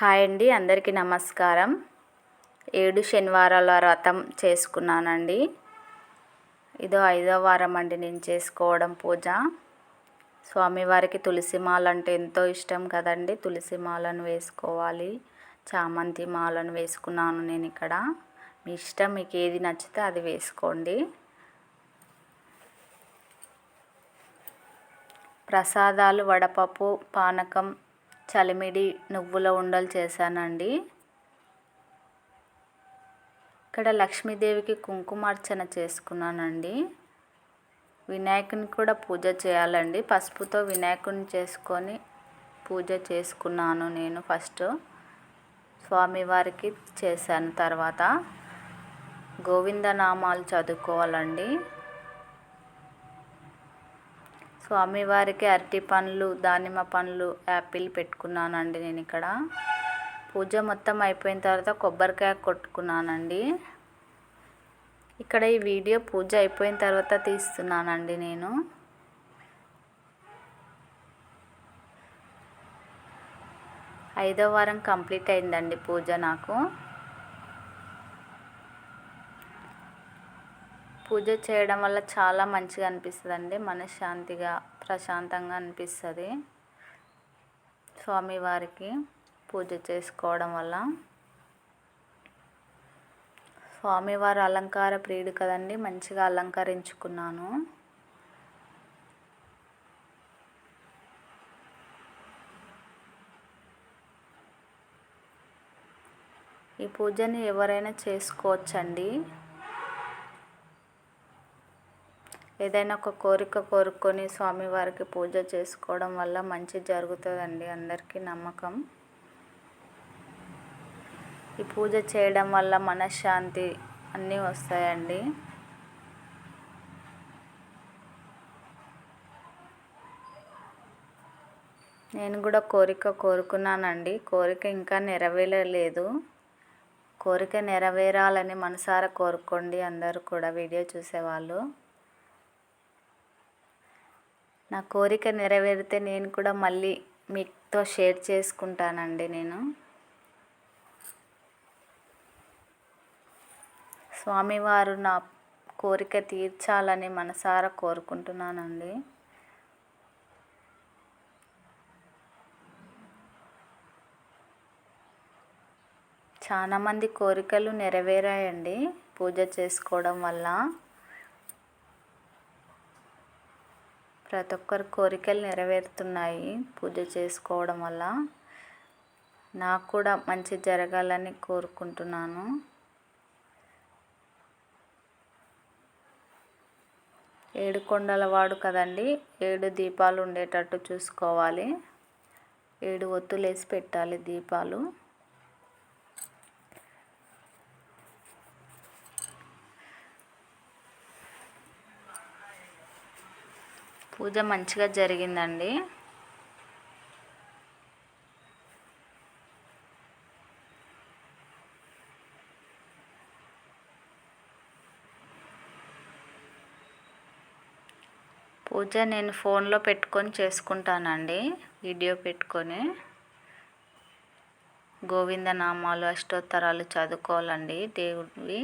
Hi అండి అందరికీ నమస్కారం. ఏడు శనివారాల వ్రతం చేసుకున్నానండి. ఇదో ఐదో వారం అండి నేను చేసుకోవడం పూజ. స్వామివారికి తులసి మాల అంటే ఎంతో ఇష్టం కదండి తులసి మాలను వేసుకోవాలి. చామంతి మాలను వేసుకున్నాను నేను ఇక్కడ. మీ ఇష్టం మీకు ఏది నచ్చితే అది వేసుకోండి. ప్రసాదాలు వడపప్పు పానకం చలిమిడి నువ్వుల ఉండలు చేశానండి. ఇక్కడ లక్ష్మీదేవికి కుంకుమార్చన చేసుకున్నానండి. వినాయకుని కూడా పూజ చేయాలండి. పసుపుతో వినాయకుని చేసుకొని పూజ చేసుకున్నాను నేను ఫస్ట్. స్వామివారికి చేశాను తర్వాత. గోవిందనామాలు చదువుకోవాలండి. స్వామివారికి అరటి పండ్లు దానిమ్మ పండ్లు యాపిల్ పెట్టుకున్నానండి నేను ఇక్కడ. పూజ మొత్తం అయిపోయిన తర్వాత కొబ్బరికాయ కొట్టుకున్నానండి. ఇక్కడ ఈ వీడియో పూజ అయిపోయిన తర్వాత తీస్తున్నానండి నేను. ఐదో వారం కంప్లీట్ అయిందండి పూజ నాకు. పూజ చేయడం వల్ల చాలా మంచిగా అనిపిస్తుంది అండి మనశ్శాంతిగా ప్రశాంతంగా అనిపిస్తుంది. స్వామివారికి పూజ చేసుకోవడం వల్ల. స్వామివారు అలంకార ప్రియుడు కదండి మంచిగా అలంకరించుకున్నాను. ఈ పూజని ఎవరైనా చేసుకోవచ్చండి. ఏదైనా ఒక కోరిక కోరుకొని స్వామివారికి పూజ చేసుకోవడం వల్ల మంచి జరుగుతుందండి అందరికీ నమ్మకం. ఈ పూజ చేయడం వల్ల మనశ్శాంతి అన్నీ వస్తాయండి. నేను కూడా కోరిక కోరుకున్నానండి. కోరిక ఇంకా నెరవేరలేదు. కోరిక నెరవేరాలని మనసారా కోరుకోండి అందరూ కూడా వీడియో చూసేవాళ్ళు. నా కోరిక నెరవేరితే నేను కూడా మళ్ళీ మీతో షేర్ చేసుకుంటానండి నేను. స్వామివారు నా కోరిక తీర్చాలని మనసారా కోరుకుంటున్నానండి. చాలామంది కోరికలు నెరవేరాయండి పూజ చేసుకోవడం వల్ల. ప్రతి ఒక్కరి కోరికలు నెరవేరుతున్నాయి. పూజ చేసుకోవడం వల్ల నాకు కూడా మంచి జరగాలని కోరుకుంటున్నాను. ఏడు కొండల వాడు కదండి ఏడు దీపాలు ఉండేటట్టు చూసుకోవాలి. ఏడు ఒత్తులేసి పెట్టాలి దీపాలు. పూజ మంచిగా జరిగిందండి. పూజ నేను ఫోన్లో పెట్టుకొని చేసుకుంటానండి. వీడియో పెట్టుకొని. గోవిందనామాలు అష్టోత్తరాలు చదువుకోవాలండి దేవుడివి.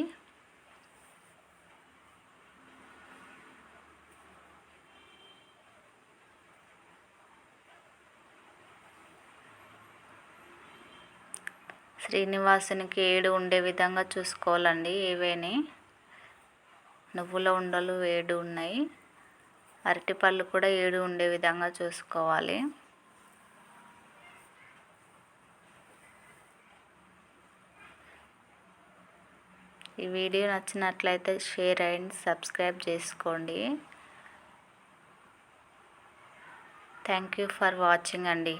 శ్రీనివాసునికి ఏడు ఉండే విధంగా చూసుకోవాలండి ఏవేని నువ్వుల ఉండలు ఏడు ఉన్నాయి. అరటిపళ్ళు కూడా ఏడు ఉండే విధంగా చూసుకోవాలి. ఈ వీడియో నచ్చినట్లయితే షేర్ అండ్ సబ్స్క్రైబ్ చేసుకోండి. థ్యాంక్ యూ ఫర్ వాచింగ్ అండి.